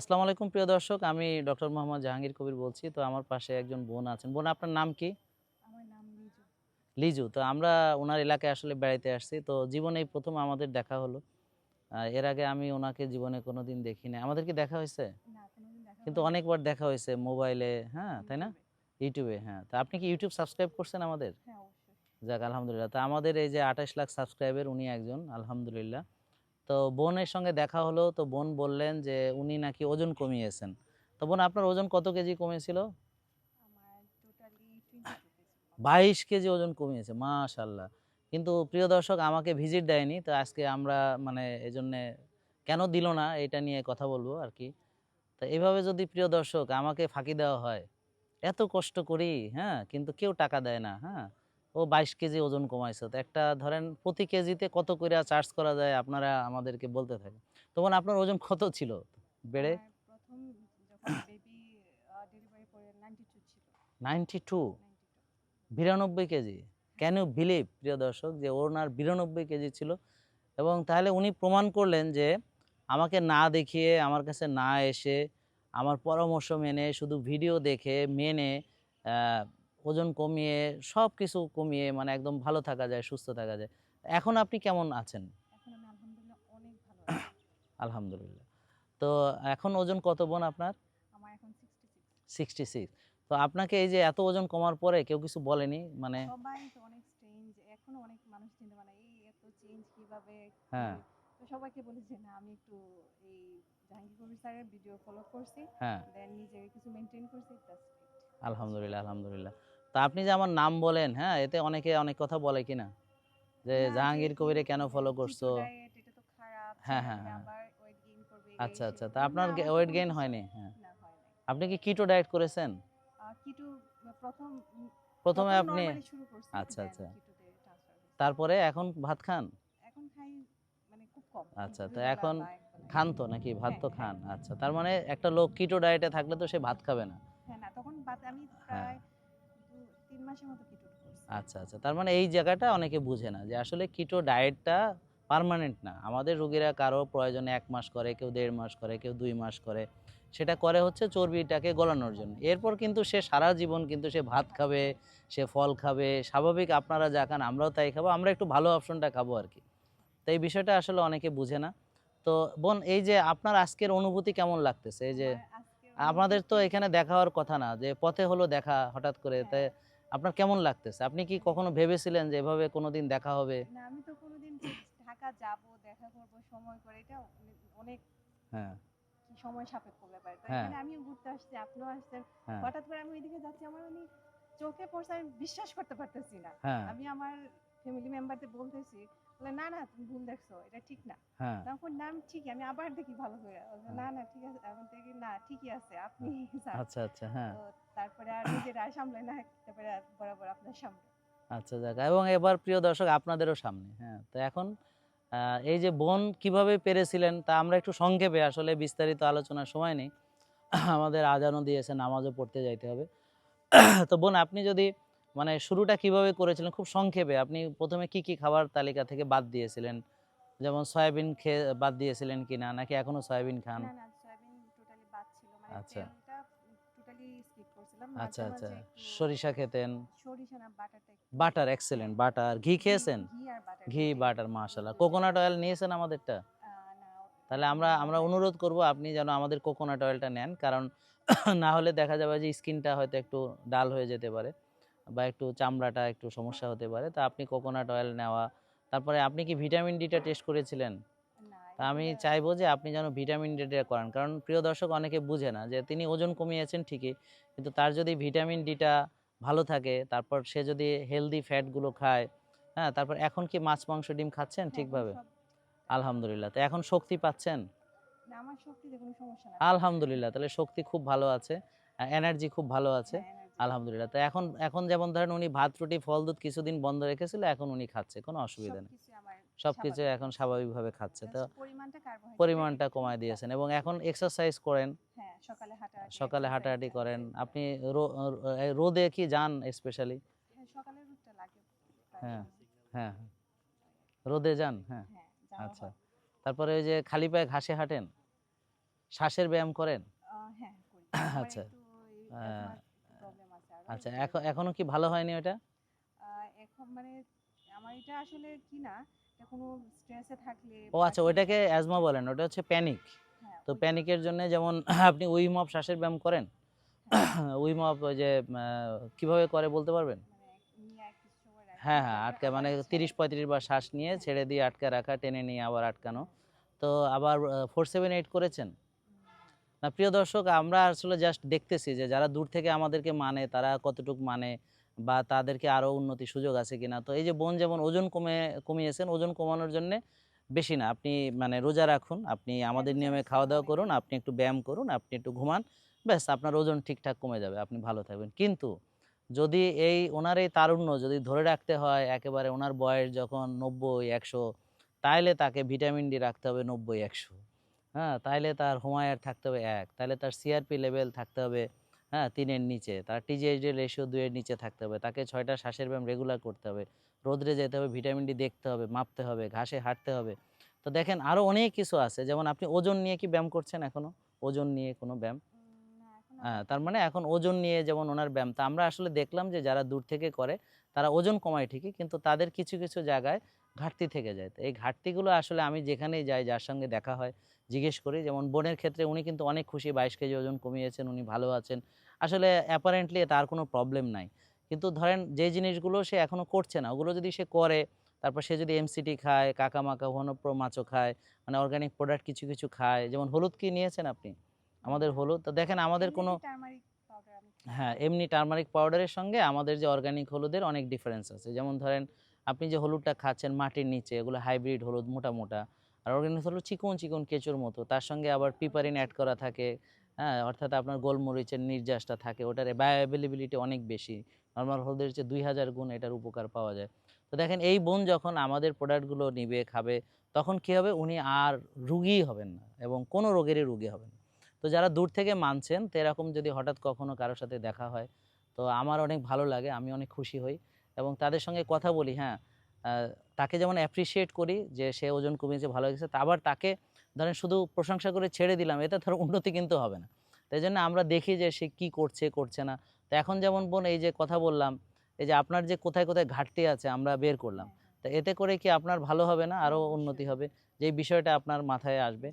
আসসালামু আলাইকুম প্রিয় দর্শক। আমি ডক্টর মোহাম্মদ জাহাঙ্গীর কবির বলছি। তো আমার পাশে একজন বোন আছেন। বোন আপনার নাম কি? লিজু। তো আমরা ওনার এলাকায় আসলে বেড়াইতে আসছি। তো জীবনে এই প্রথম আমাদের দেখা হলো। এর আগে আমি ওনাকে জীবনে কোনোদিন দেখিনি। আমাদের কি দেখা হয়েছে? না দেখা কিন্তু অনেকবার দেখা হয়েছে মোবাইলে হ্যাঁ তাই না? ইউটিউবে। ইউটিউবে হ্যাঁ। তা আপনি কি ইউটিউব সাবস্ক্রাইব করছেন আমাদের? হ্যাঁ যাক আলহামদুলিল্লাহ। তো আমাদের এই যে আঠাশ লাখ সাবস্ক্রাইবার উনি একজন আলহামদুলিল্লাহ। তো বোনের সঙ্গে দেখা হলো তো বোন বললেন যে উনি নাকি ওজন কমিয়েছেন। তো বোন আপনার ওজন কত কেজি কমেছিল বাইশ কেজি ওজন কমিয়েছে মাশাল্লাহ কিন্তু প্রিয় দর্শক আমাকে ভিজিট দেয়নি তো আজকে আমরা মানে এই জন্যে কেন দিল না এটা নিয়ে কথা বলব আর কি। তো এইভাবে যদি প্রিয় দর্শক আমাকে ফাঁকি দেওয়া হয় এত কষ্ট করি হ্যাঁ কিন্তু কেউ টাকা দেয় না হ্যাঁ ও বাইশ কেজি ওজন কমাইছে। তো একটা ধরেন প্রতি কেজিতে কত করে চার্জ করা যায় আপনারা আমাদেরকে বলতে থাকেন। তখন আপনার ওজন কত ছিল বেড়ে? নাইনটি টু ছিল। নাইনটি টু 92 বিরানব্বই কেজি? ক্যান ইউ বিলিভ প্রিয় দর্শক যে ওনার বিরানব্বই কেজি ছিল? এবং তাহলে উনি প্রমাণ করলেন যে আমাকে না দেখিয়ে আমার কাছে না এসে আমার পরামর্শ মেনে শুধু ভিডিও দেখে মেনে ওজন কমিয়ে সব কিছু কমিয়ে মানে একদম ভালো থাকা যায় সুস্থ থাকা যায়। এখন আপনি কেমন আছেন? আলহামদুলিল্লাহ তো এখন ওজন কত বোন আপনার? সিক্সটি সিক্স তো আপনাকে এই যে এত ওজন কমার পরে কেউ কিছু বলেনি? মানে সবাই তো অনেক চেঞ্জ এখনও অনেক মানুষ চিনতে পারে এই এত চেঞ্জ কীভাবে হ্যাঁ। তো সবাইকে বলি যে না আমি একটু এই জাহাঙ্গীর কবির স্যারের ভিডিও ফলো করছি। হ্যাঁ। দেন নিজে কিছু মেনটেন করছি that's it. আলহামদুলিল্লাহ আলহামদুলিল্লাহ। তা আপনি যে আমার নাম বলেন হ্যাঁ এতে অনেকে অনেক কথা বলে কিনা? যে জাহাঙ্গীর কবিরে কেন ফলো করছ? তো হ্যাঁ, হ্যাঁ, হ্যাঁ। আচ্ছা আচ্ছা। তা আপনার ওয়েট গেইন হয়নি? হ্যাঁ। হয়। আপনি কি কিটো ডায়েট করেছেন? প্রথম প্রথমে আপনি আচ্ছা, আচ্ছা। তে transfer হয়েছি। তারপরে এখন ভাত খান? এখন খাই মানে খুব কম আচ্ছা, তো এখন খান তো নাকি? ভাত তো হ্যাঁ, খান হ্যাঁ। আচ্ছা। তার মানে একটা লোক কিটো ডায়েটে থাকলে তো সে ভাত খাবে না। প্রায় তিন মাসের মতো keto আচ্ছা আচ্ছা। তার মানে এই জায়গাটা অনেকে বুঝে না যে আসলে কিটো ডায়েটটা পার্মানেন্ট না। আমাদের রোগীরা কারও প্রয়োজনে এক মাস করে কেউ দেড় মাস করে কেউ দুই মাস করে। সেটা করে হচ্ছে চর্বিটাকে গলানোর জন্য। এরপর কিন্তু সে সারা জীবন কিন্তু সে ভাত খাবে সে ফল খাবে। স্বাভাবিক আপনারা যা খান আমরাও তাই খাব। আমরা একটু ভালো অপশনটা খাব আর কি। তো এই বিষয়টা আসলে অনেকে বুঝে না। তো বোন এই যে আপনার আজকের অনুভূতি কেমন লাগতেছে? এই যে আমাদের তো এখানে দেখা হওয়ার কথা না যে পথে হলো দেখা হঠাৎ করে। হ্যাঁ। তাই আপনার কেমন লাগতেছে? আপনি কি কখনো ভেবেছিলেন যে এভাবে কোনোদিন দেখা হবে? না আমি তো কোনোদিন ঢাকা যাব দেখা করব সময় করে এটা অনেক- হ্যাঁ। সময় সাপেক্ষ ব্যাপার। তো হ্যাঁ। এখানে আমিও ঘুরতে আসছি আপনিও আসছেন। হ্যাঁ। হঠাৎ করে আমি ওইদিকে যাচ্ছি আমার আমি চোখে পড়ছে আমি বিশ্বাস করতে পারতেছি না। হ্যাঁ। আমি আমার ফ্যামিলি মেম্বারদের বলতেছি বলে না না তুমি ভুল দেখছ এটা ঠিক না। হ্যাঁ। তখন নাম ঠিকই আমি আবার দেখি ভালো করে। না না ঠিক আছে। আমি দেখি না ঠিকই আছে আপনি আচ্ছা আচ্ছা হ্যাঁ। তারপরে আর নিজের আর সামলে না তারপরে বরাবর আপনার সামনে। আচ্ছা যাক এবং এবার প্রিয় দর্শক আপনাদেরও সামনে হ্যাঁ। তো এখন আহ, এই যে বোন কীভাবে পেরেছিলেন তা আমরা একটু সংক্ষেপে আসলে বিস্তারিত আলোচনার সময় নেই। আমাদের আজানও দিয়েছে নামাজও পড়তে যাইতে হবে। তো বোন আপনি যদি মানে শুরুটা কীভাবে করেছিলেন? খুব সংক্ষেপে। আপনি প্রথমে কি কি খাবার তালিকা থেকে বাদ দিয়েছিলেন? যেমন সয়াবিন খেয়ে বাদ দিয়েছিলেন কিনা? নাকি এখনও সয়াবিন খান? না না মানে আচ্ছা। আচ্ছা আচ্ছা। সরিষা খেতেন? না বাটার এক্সেলেন্ট বাটার ঘি খেয়েছেন? ঘি বাটার ঘি বাটার মাশাল্লাহ কোকোনাট অয়েল নিয়েছেন আমাদেরটা? তাহলে আমরা আমরা অনুরোধ করব আপনি যেন আমাদের কোকোনাট অয়েলটা নেন কারণ না হলে দেখা যাবে যে স্কিনটা হয়তো একটু ডাল হয়ে যেতে পারে। বা একটু চামড়াটা একটু সমস্যা হতে পারে তা আপনি কোকোনাট অয়েল নেওয়া তারপরে আপনি কি ভিটামিন ডিটা টেস্ট করেছিলেন? তা আমি চাইব যে আপনি যেন ভিটামিন ডিটা করান কারণ প্রিয় দর্শক অনেকে বুঝে না যে তিনি ওজন কমিয়েছেন ঠিকই কিন্তু তার যদি ভিটামিন ডিটা ভালো থাকে তারপর সে যদি হেলদি ফ্যাটগুলো খায় হ্যাঁ তারপর এখন কি মাছ মাংস ডিম খাচ্ছেন ঠিকভাবে? আলহামদুলিল্লাহ তো এখন শক্তি পাচ্ছেন? আলহামদুলিল্লাহ তাহলে শক্তি খুব ভালো আছে এনার্জি খুব ভালো আছে। হ্যাঁ। আলহামদুলিল্লাহ। তো এখন এখন যেমন ধরেন উনি ভাত রুটি ফল দুধ কিছুদিন বন্ধ রেখেছিল এখন উনি খাচ্ছে কোনো অসুবিধা নেই। সবকিছু এখন স্বাভাবিকভাবে খাচ্ছে। তো পরিমাণটা কমায় দিয়েছেন এবং এখন এক্সারসাইজ করেন। হ্যাঁ সকালে হাঁটাহাঁটি করেন। আপনি রোদে কি যান স্পেশালি হ্যাঁ প্রায় হ্যাঁ, হ্যাঁ হ্যাঁ। রোদে যান হ্যাঁ। আচ্ছা। তারপরে ওই যে খালি পায়ে ঘাসে হাঁটেন? শ্বাসের ব্যায়াম করেন? হ্যাঁ আচ্ছা। একটু ওই আহ, asthma problem আছে আরও। আচ্ছা এখন এখনও কি ভালো হয়নি ওটা এখন মানে আমার এটা আসলে কি না কোনো স্ট্রেসে থাকলে ও আচ্ছা ওইটাকে অ্যাজমা বলেন ওটা হচ্ছে প্যানিক হ্যাঁ, তো প্যানিকের জন্য যেমন আপনি উইম অফ শ্বাসের ব্যায়াম করেন উইম অফ যে কীভাবে করে বলতে পারবেন? মানে হ্যাঁ হ্যাঁ আটকে মানে তিরিশ পঁয়ত্রিশ বার শ্বাস নিয়ে ছেড়ে দিয়ে আটকে রাখা টেনে নিয়ে আবার আটকানো। তো আবার ফোর সেভেন এইট করেছেন? না প্রিয় দর্শক আমরা আসলে জাস্ট দেখতেছি যে যারা দূর থেকে আমাদেরকে মানে তারা কতটুকু মানে বা তাদেরকে আরও উন্নতি সুযোগ আছে কিনা। তো এই যে বোন যেমন ওজন কমে কমিয়েছেন ওজন কমানোর জন্য বেশি না। আপনি মানে রোজা রাখুন আপনি আমাদের নিয়মে খাওয়া দাওয়া করুন আপনি একটু ব্যায়াম করুন আপনি একটু ঘুমান ব্যাস আপনার ওজন ঠিকঠাক কমে যাবে আপনি ভালো থাকবেন। কিন্তু যদি এই ওনার এই তারুণ্য যদি ধরে রাখতে হয় একেবারে ওনার বয়স যখন নব্বই একশো তাইলে তাকে ভিটামিন ডি রাখতে হবে নব্বই একশো। হ্যাঁ তাইলে তার হোমায়ার থাকতে হবে এক তাহলে তার সিআরপি লেভেল থাকতে হবে হ্যাঁ তিনের নিচে তার টিজিএইচডি রেশিও দুইয়ের নিচে থাকতে হবে তাকে ছয়টা শ্বাসের ব্যায়াম রেগুলার করতে হবে রোদ্রে যেতে হবে ভিটামিন ডি দেখতে হবে মাপতে হবে ঘাসে হাঁটতে হবে। তো দেখেন আরও অনেক কিছু আছে যেমন আপনি ওজন নিয়ে কি ব্যায়াম করছেন এখনও ওজন নিয়ে কোনো ব্যায়াম? হ্যাঁ তার মানে এখন ওজন নিয়ে যেমন ওনার ব্যায়াম তা আমরা আসলে দেখলাম যে যারা দূর থেকে করে তারা ওজন কমায় ঠিকই কিন্তু তাদের কিছু কিছু জায়গায় ঘাটতি থেকে যায়। তো এই ঘাটতিগুলো আসলে আমি যেখানেই যাই যার সঙ্গে দেখা হয় জিজ্ঞেস করি। যেমন বোনের ক্ষেত্রে উনি কিন্তু অনেক খুশি বাইশ কেজি ওজন কমিয়েছেন উনি ভালো আছেন। আসলে অ্যাপারেন্টলি তার কোনো প্রবলেম নাই। কিন্তু ধরেন যে জিনিসগুলো সে এখনও করছে না ওগুলো যদি সে করে তারপর সে যদি এমসিটি খায় কাকা মাকা হনপ্রো মাছও খায় মানে অর্গানিক প্রোডাক্ট কিছু কিছু খায় যেমন হলুদ কি নিয়েছেন আপনি? আমাদের হলুদ। তো দেখেন আমাদের কোনো। হ্যাঁ এমনি টার্মারিক পাউডারের সঙ্গে আমাদের যে অর্গানিক হলুদের অনেক ডিফারেন্স আছে। যেমন ধরেন আপনি যে হলুদটা খাচ্ছেন মাটির নিচে, এগুলো হাইব্রিড হলুদ মোটা মোটা। আর অর্গানিক হলুদ চিকন চিকন কেঁচোর মতো। তার সঙ্গে আবার পিপারিন অ্যাড করা থাকে হ্যাঁ? অর্থাৎ আপনার গোলমরিচের নির্যাসটা থাকে, ওটার বায়োঅ্যাভেলেবিলিটি অনেক বেশি। নর্মাল হলুদের চেয়ে দুই হাজার গুণ এটার উপকার পাওয়া যায়। তো দেখেন, এই বোন যখন আমাদের প্রোডাক্টগুলো নিবে, খাবে, তখন কী হবে? উনি আর রুগী হবেন না এবং কোনো রোগেরই রুগী হবেন তো যারা দূর থেকে মানছেন, তো এরকম যদি হঠাৎ কখনো কারোর সাথে দেখা হয়, তো আমার অনেক ভালো লাগে, আমি অনেক খুশি হই। এবং তাদের সঙ্গে কথা বলি হ্যাঁ তাকে যেমন অ্যাপ্রিসিয়েট করি যে সে ওজন কমিয়েছে ভালো গেছে আবার তাকে ধরেন শুধু প্রশংসা করে ছেড়ে দিলাম এতে ধর উন্নতি কিন্তু হবে না। তাই জন্য আমরা দেখি যে সে কি করছে করছে না। তো এখন যেমন বোন এই যে কথা বললাম এই যে আপনার যে কোথায় কোথায় ঘাটতি আছে আমরা বের করলাম। তো এতে করে কি আপনার ভালো হবে না আরও উন্নতি হবে? যে বিষয়টা আপনার মাথায় আসবে।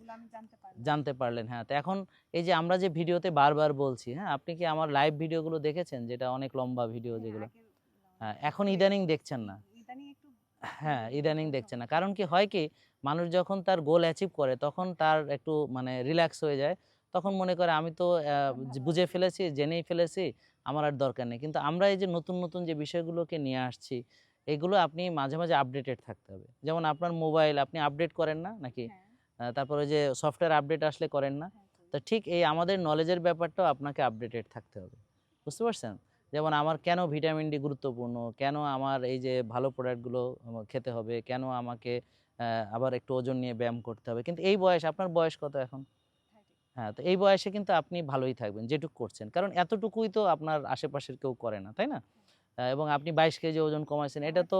জানতে পারলেন হ্যাঁ। তো এখন এই যে আমরা যে ভিডিওতে বারবার বলছি হ্যাঁ আপনি কি আমার লাইভ ভিডিওগুলো দেখেছেন? যেটা অনেক লম্বা ভিডিও হ্যাঁ, যেগুলো। হ্যাঁ এখন ইদানিং দেখছেন না। হ্যাঁ ইদানিং দেখছেন না। কারণ কি হয় কি মানুষ যখন তার গোল অ্যাচিভ করে তখন তার একটু মানে রিল্যাক্স হয়ে যায়। তখন মনে করে আমি তো বুঝে ফেলেছি জেনেই ফেলেছি আমার আর দরকার নেই। কিন্তু আমরা এই যে নতুন নতুন যে বিষয়গুলোকে নিয়ে আসছি এগুলো আপনি মাঝে মাঝে আপডেটেড থাকতে হবে। যেমন আপনার মোবাইল আপনি আপডেট করেন না নাকি? হ্যাঁ, তারপরে যে সফটওয়্যার আপডেট আসলে করেন না। হ্যাঁ, তো ঠিক এই আমাদের নলেজের ব্যাপারটাও আপনাকে আপডেটেড থাকতে হবে। বুঝতে পারছেন? যেমন আমার কেন ভিটামিন ডি গুরুত্বপূর্ণ? কেন আমার এই যে ভালো প্রোডাক্টগুলো খেতে হবে? কেন আমাকে আবার একটু ওজন নিয়ে ব্যায়াম করতে হবে? কিন্তু এই বয়স আপনার বয়স কত এখন? হ্যাঁ তো এই বয়সে কিন্তু আপনি ভালোই থাকবেন যেটুকু করছেন। কারণ এতটুকুই তো আপনার আশেপাশের কেউ করে না তাই না? এবং আপনি বাইশ কেজি ওজন কমাইছেন এটা তো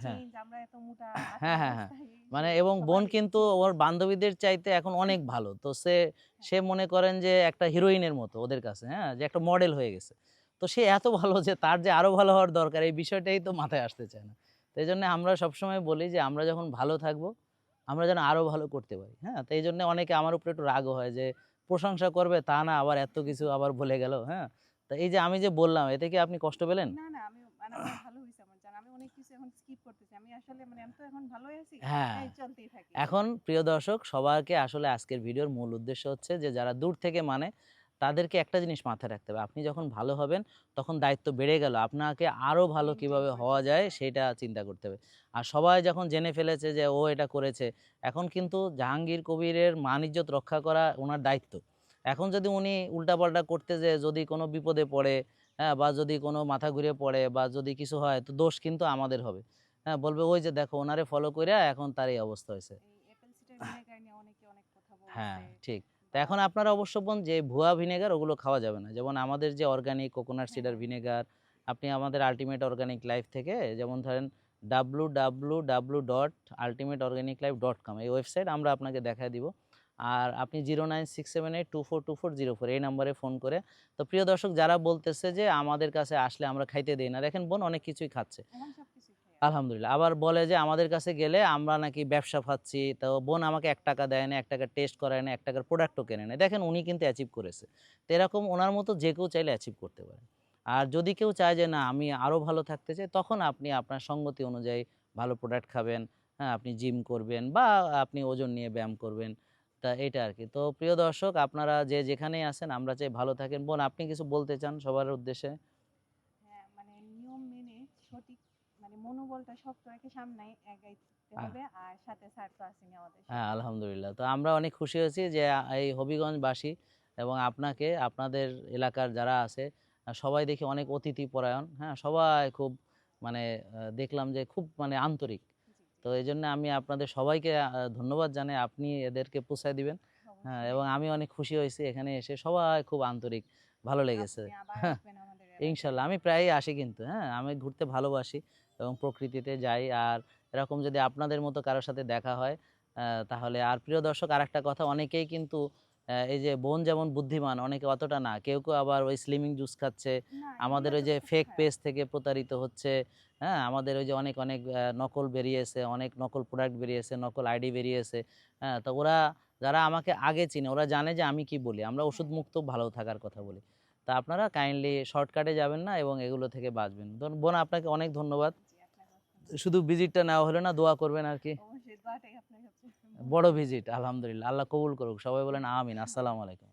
হ্যাঁ। হ্যাঁ, হ্যাঁ। মানে এবং বোন কিন্তু ওর বান্ধবীদের চাইতে এখন অনেক ভালো তো সে সে মনে করেন যে একটা হিরোইনের মতো ওদের কাছে হ্যাঁ যে একটা মডেল হয়ে গেছে। তো সে এত ভালো যে তার যে আরও ভালো হওয়ার দরকার এই বিষয়টাই তো মাথায় আসতে চায় না। তো এই জন্য আমরা সবসময় বলি যে আমরা যখন ভালো থাকব আমরা যেন আরও ভালো করতে পারি হ্যাঁ। তো এই জন্য অনেকে আমার উপরে একটু রাগও হয় যে প্রশংসা করবে তা না আবার এত কিছু আবার বলে গেল হ্যাঁ। তো এই যে আমি যে বললাম এতে কি আপনি কষ্ট পেলেন? না না আমি মানে ভালো হয়েছে আমার জানা। আমি অনেক কিছু এখন স্কিপ করতেছি। আমি আসলে মানে আমি তো এখন ভালোই আছি। হ্যাঁ। চলতেই থাকি। এখন প্রিয় দর্শক সবাইকে আসলে আজকের ভিডিওর মূল উদ্দেশ্য হচ্ছে যে যারা দূর থেকে মানে তাদেরকে একটা জিনিস মাথায় রাখতে হবে। আপনি যখন ভালো হবেন তখন দায়িত্ব বেড়ে গেল। আপনাকে আরও ভালো কীভাবে হওয়া যায় সেটা চিন্তা করতে হবে। আর সবাই যখন জেনে ফেলেছে যে ও এটা করেছে এখন কিন্তু জাহাঙ্গীর কবিরের মান ইজ্জত রক্ষা করা ওনার দায়িত্ব। এখন যদি উনি উল্টাপাল্টা করতে যে যদি কোনো বিপদে পড়ে হ্যাঁ বা যদি কোনো মাথা ঘুরে পড়ে বা যদি কিছু হয় তো দোষ কিন্তু আমাদের হবে। হ্যাঁ বলবে ওই যে দেখো ওনারে ফলো করে এখন তার এই অবস্থা হয়েছে। হ্যাঁ ঠিক। তো এখন আপনারা অবশ্য বোন যে ভুয়া ভিনেগার ওগুলো খাওয়া যাবে না। যেমন আমাদের যে অর্গানিক কোকোনাট সিডার। ভিনেগার আপনি আমাদের আলটিমেট অর্গানিক লাইফ থেকে যেমন ধরেন W W W dot ultimate organic life dot com এই ওয়েবসাইট আমরা আপনাকে দেখা দিব। আর আপনি zero nine six seven eight two four two four zero four এই নাম্বারে ফোন করে তো প্রিয় দর্শক যারা বলতেছে যে আমাদের কাছে আসলে আমরা খাইতে দিই না দেখেন বোন অনেক কিছুই খাচ্ছে। আলহামদুলিল্লাহ। আবার বলে যে আমাদের কাছে গেলে আমরা নাকি ব্যবসা পাচ্ছি তো বোন আমাকে এক টাকা দেয় না এক টাকা টেস্ট করায় না এক টাকার প্রোডাক্টও কেনে না। দেখেন উনি কিন্তু অ্যাচিভ করেছে। তো এরকম ওনার মতো যে কেউ চাইলে অ্যাচিভ করতে পারে। আর যদি কেউ চায় যে না আমি আরও ভালো থাকতে চাই তখন আপনি আপনার সঙ্গতি অনুযায়ী ভালো প্রোডাক্ট খাবেন হ্যাঁ আপনি জিম করবেন বা আপনি ওজন নিয়ে ব্যায়াম করবেন। তা এটা আর কি তো প্রিয় দর্শক আপনারা যে যেখানেই আছেন আমরা চাই ভালো থাকেন। বোন আপনি কিছু বলতে চান সবার উদ্দেশ্যে? হ্যাঁ মানে নিয়ম মেনে সঠিক মানে মনোবলটা শক্ত রেখে সামনে এগাইতে হবে আর সাথে স্যার তো আসেনি আমাদের হ্যাঁ আলহামদুলিল্লাহ। তো আমরা অনেক খুশি হয়েছি যে এই হবিগঞ্জবাসী এবং আপনাকে আপনাদের এলাকার যারা আছে সবাই দেখি অনেক অতিথি পরায়ণ। হ্যাঁ সবাই খুব মানে দেখলাম যে খুব মানে আন্তরিক। তো এই জন্য আমি আপনাদের সবাইকে ধন্যবাদ জানাই। আপনি এদেরকে পৌঁছায় দিবেন। হ্যাঁ এবং আমি অনেক খুশি হয়েছি এখানে এসে। সবাই খুব আন্তরিক ভালো লেগেছে। এলাকায়। ইনশাল্লাহ। আমি প্রায়ই আসি কিন্তু হ্যাঁ আমি ঘুরতে ভালোবাসি এবং প্রকৃতিতে যাই। আর এরকম যদি আপনাদের মতো কারোর সাথে দেখা হয় তাহলে আর প্রিয় দর্শক আর একটা কথা অনেকেই কিন্তু এই যে বোন যেমন বুদ্ধিমান অনেকে অতটা না। কেউ কেউ আবার ওই স্লিমিং জুস খাচ্ছে। আমাদের ওই যে ফেক। পেজ থেকে প্রতারিত হচ্ছে হ্যাঁ? আমাদের ওই যে অনেক অনেক নকল বেরিয়েছে অনেক নকল প্রোডাক্ট বেরিয়েছে নকল আইডি বেরিয়েছে হ্যাঁ? তো ওরা যারা আমাকে আগে চিনে ওরা জানে যে আমি কি বলি। আমরা ওষুধ মুক্ত ভালো থাকার কথা বলি। তা আপনারা কাইন্ডলি শর্টকাটে যাবেন না এবং এগুলো থেকে বাঁচবেন। বোন আপনাকে অনেক ধন্যবাদ। শুধু ভিজিটটা নেওয়া হলো না দোয়া করবেন আর কি। বড় ভিজিট আলহামদুলিল্লাহ। আল্লাহ কবুল করুক সবাই বলেন আমিন আসসালামু আলাইকুম।